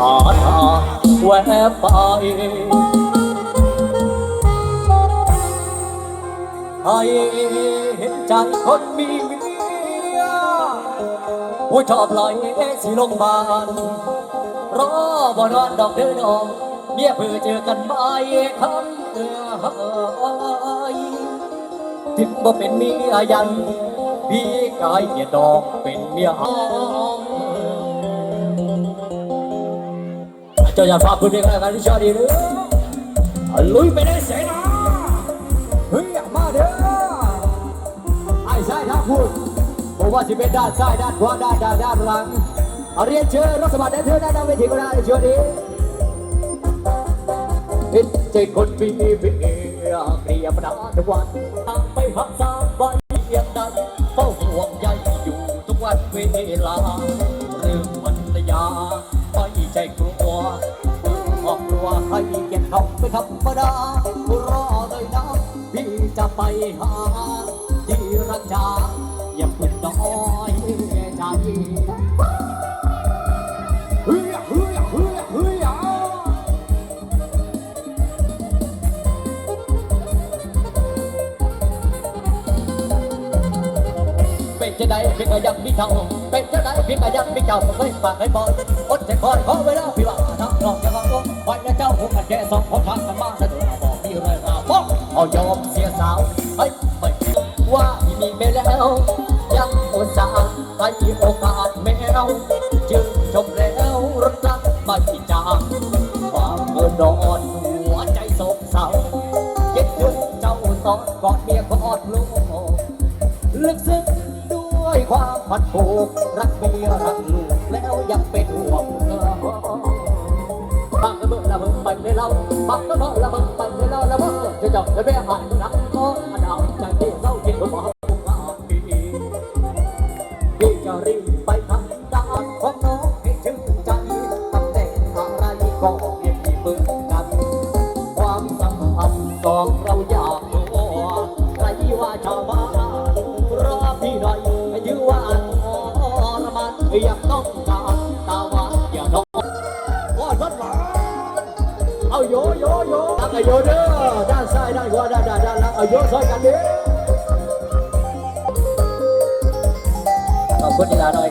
อาทาแวบไปให้เห็นใจคนมีเมียผู้ชอบลอยสิลงบานรอบ่นอนดอกเดินออกเมียเพื่อเจอกันไม่คำเอ่ยถึงบ่เป็นเมียยันพี่กายเกียดอกเป็นเมียอ้อ จ้าอย่าฝากคุณเพื้นที่กันที่ชอบดีหรือลุยไปได้เสนาเฮ้ยมาเด้อไอ้ชายท่าพูดผมว่าสิเป็นด้านซ้ายด้านขวาด้านด้านด้านหลังเรียนเชิญรถสมัครแดนเธอร์ด้านหน้าเวทีก็ได้ในช่วงนี้เห็นใจคนมีเพียเกลียบดาทุกวันทางไปพักสามวันเพียงใดเฝ้าห่วงใยอยู่ทุกวันเวลา รอบครัวให้เกียรติเขาไม่ธรรมดารอเลยนะ พี่จะไปหา ที่รักจาอย่าเพิ่งน้อยใจเฮ้ยเฮ้ยเฮ้ยเฮ้ยเป็นจะได้เพียงแต่ยังมีเท่าเป็นจะได้เพียงแต่ยังมีเจ้าไม่ฝากให้บอลอดใจคอยขอ เจ้าผมกันแค่สองคนทางกันมาสะดวกบอกพี่เรื่องราวบอกเอายอมเสียสาวเฮ้ยไม่ว่าที่มีไปแล้วยังอุตส่าห์ให้โอกาสแมวจึงชมแล้วรักไม่จางความเออดอนหัวใจโศกเศร้าคิดถึงเจ้าตอนกอดเมียกอดลูกลึกซึ้งด้วยความพันผูกรักเมียรักลูกแล้วยังเป็น เราบังระเบิดระบิดไปเลยเราระบิดจะจับจะไปหายรักก็อันเอาใจที่เศร้าคิดว่าบอกว่าพี่พี่จะรีบไปทำดาของน้องให้ชื่นใจตำแหน่งอะไรก็เรียกที่มือนกัน ความสัมพันธ์ของเราอยากรู้ใครว่าชาวบ้านรอพี่หน่อยยื้อว่าทรมานอยากต้องการ เอาโยโยโยตั้งโยเด้อด้านซ้ายด้านขวาด้านด้านด้านหลังเอาโยซอยกันดิขอบคุณที่ลาหน่